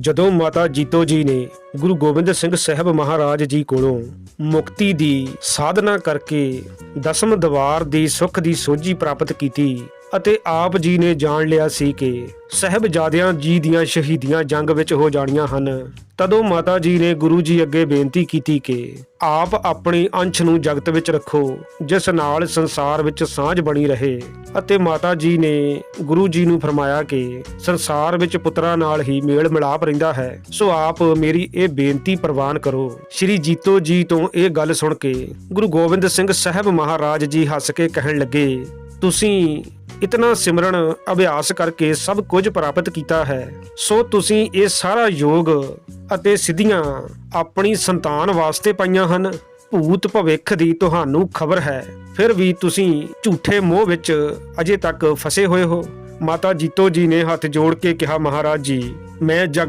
ਜਦੋਂ ਮਾਤਾ ਜੀਤੋ ਜੀ ਨੇ ਗੁਰੂ ਗੋਬਿੰਦ ਸਿੰਘ ਸਾਹਿਬ ਮਹਾਰਾਜ ਜੀ ਕੋਲੋਂ ਮੁਕਤੀ ਦੀ ਸਾਧਨਾ ਕਰਕੇ ਦਸਮ ਦਵਾਰ ਦੀ ਸੁਖ ਦੀ ਸੋਝੀ ਪ੍ਰਾਪਤ ਕੀਤੀ ਅਤੇ ਆਪ ਜੀ ਨੇ ਜਾਣ ਲਿਆ ਸੀ ਕਿ ਸਹਿਬਜ਼ਾਦਿਆਂ ਜੀ ਦੀਆਂ ਸ਼ਹੀਦੀਆਂ ਜੰਗ ਵਿੱਚ ਹੋ ਜਾਣੀਆਂ ਹਨ। ਤਦੋਂ ਮਾਤਾ ਜੀ ਨੇ ਗੁਰੂ ਜੀ ਅੱਗੇ ਬੇਨਤੀ ਕੀਤੀ ਕਿ ਆਪ ਆਪਣੀ ਅੰਸ਼ ਨੂੰ ਜਗਤ ਵਿੱਚ ਰੱਖੋ, ਜਿਸ ਨਾਲ ਸੰਸਾਰ ਵਿੱਚ ਸਾਂਝ ਬਣੀ ਰਹੇ। ਅਤੇ ਮਾਤਾ ਜੀ ਨੇ ਗੁਰੂ ਜੀ ਨੂੰ ਫਰਮਾਇਆ ਕਿ ਸੰਸਾਰ ਵਿੱਚ ਪੁੱਤਰਾਂ ਨਾਲ ਹੀ ਮੇਲ ਮਿਲਾਪ ਰਹਿੰਦਾ ਹੈ। ਸੋ ਆਪ ਮੇਰੀ ਇਹ ਬੇਨਤੀ ਪ੍ਰਵਾਨ ਕਰੋ। ਸ਼੍ਰੀ ਜੀਤੋ ਜੀ ਤੋਂ ਇਹ ਗੱਲ ਸੁਣ ਕੇ ਗੁਰੂ ਗੋਬਿੰਦ ਸਿੰਘ ਸਾਹਿਬ ਮਹਾਰਾਜ ਜੀ ਹੱਸ ਕੇ ਕਹਿਣ ਲੱਗੇ, ਤੁਸੀਂ ਇਤਨਾ ਸਿਮਰਨ ਅਭਿਆਸ ਕਰਕੇ ਸਭ ਕੁਝ ਪ੍ਰਾਪਤ ਕੀਤਾ ਹੈ, ਸੋ ਤੁਸੀਂ ਇਹ ਸਾਰਾ ਯੋਗ ਅਤੇ ਸਿੱਧੀਆਂ ਆਪਣੀ ਸੰਤਾਨ ਵਾਸਤੇ ਪਾਈਆਂ ਹਨ। ਭੂਤ ਭਵਿੱਖ ਦੀ ਤੁਹਾਨੂੰ ਖਬਰ ਹੈ। ਫਿਰ ਵੀ ਤੁਸੀਂ ਝੂਠੇ ਮੋਹ ਵਿੱਚ ਅਜੇ ਤੱਕ ਫਸੇ ਹੋਏ ਹੋ। ਮਾਤਾ ਜੀਤੋ ਜੀ ਨੇ ਹੱਥ ਜੋੜ ਕੇ ਕਿਹਾ, ਮਹਾਰਾਜ ਜੀ, ਮੈਂ ਜਗ